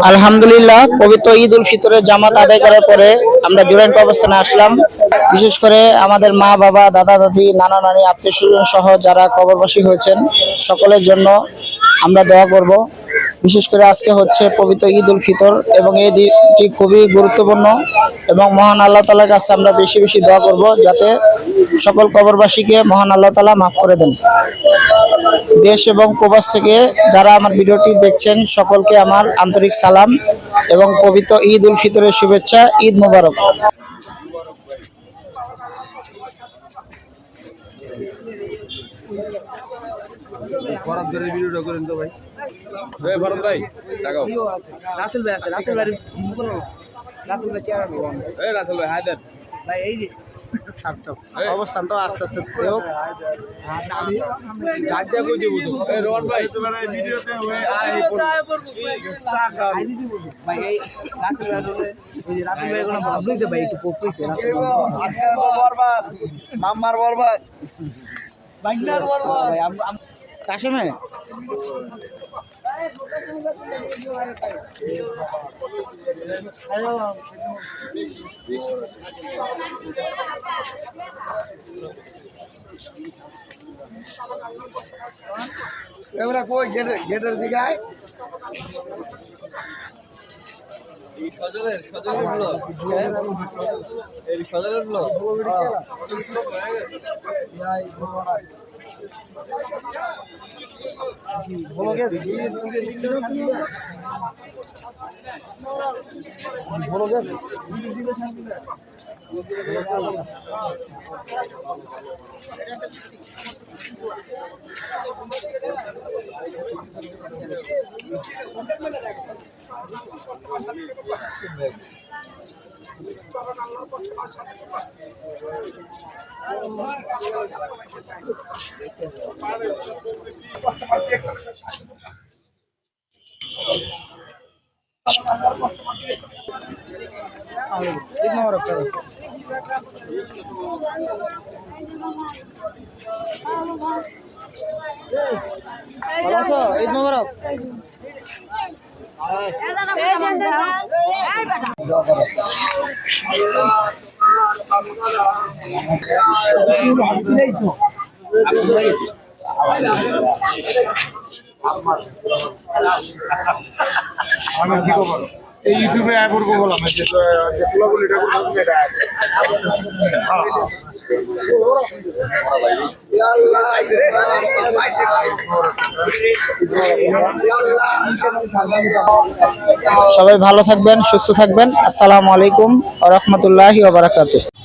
আলহামদুলিল্লাহ, পবিত্র ঈদ উল ফিতরের জামাত আদায় করার পরে আমরা জুরেন্ট অবস্থানে আসলাম। বিশেষ করে আমাদের মা, বাবা, দাদা, দাদি, নানা, নানি, আত্মীয় স্বজন সহ যারা কবরবাসী হয়েছেন, সকলের জন্য আমরা দোয়া করব। বিশেষ করে আজকে হচ্ছে পবিত্র ঈদ উল ফিতর এবং এই দিনটি খুবই গুরুত্বপূর্ণ এবং মহান আল্লাহ তালার কাছে আমরা বেশি বেশি দোয়া করব যাতে সকল কবরবাসীকে মহান আল্লাহ তালা মাফ করে দেন। দেশ এবং প্রবাস থেকে যারা আমার ভিডিওটি দেখছেন, সকলকে আমার আন্তরিক সালাম এবং পবিত্র ঈদ উল ফিতরের শুভেচ্ছা, ঈদ মোবারক। ফরাদ ভাইয়ের ভিডিওটা করেন তো ভাই। ভাই ভরত ভাই রাসেল ভাই আছে রাসেল ভাই রাসেল ভাই চেয়ার রাসেল ভাই হায়দার ভাই এই যে সার্থক। অবস্থান তো আস্তে আস্তে রাসেল মাম্মার বরবাদ। ভাই ভাই এবারে কই? গেটের গেটের দিকে আয়। সজলের সজলের ব্লগ এই সজলের ব্লগ ঈদ মোবারক করে ভালো আছো? ঈদ মোবারক। এই ইউটিউবে আয় করব বললাম যে এটা সবাই ভালো থাকবেন, সুস্থ থাকবেন। আসসালামু আলাইকুম ওয়া বারাকাতুহু।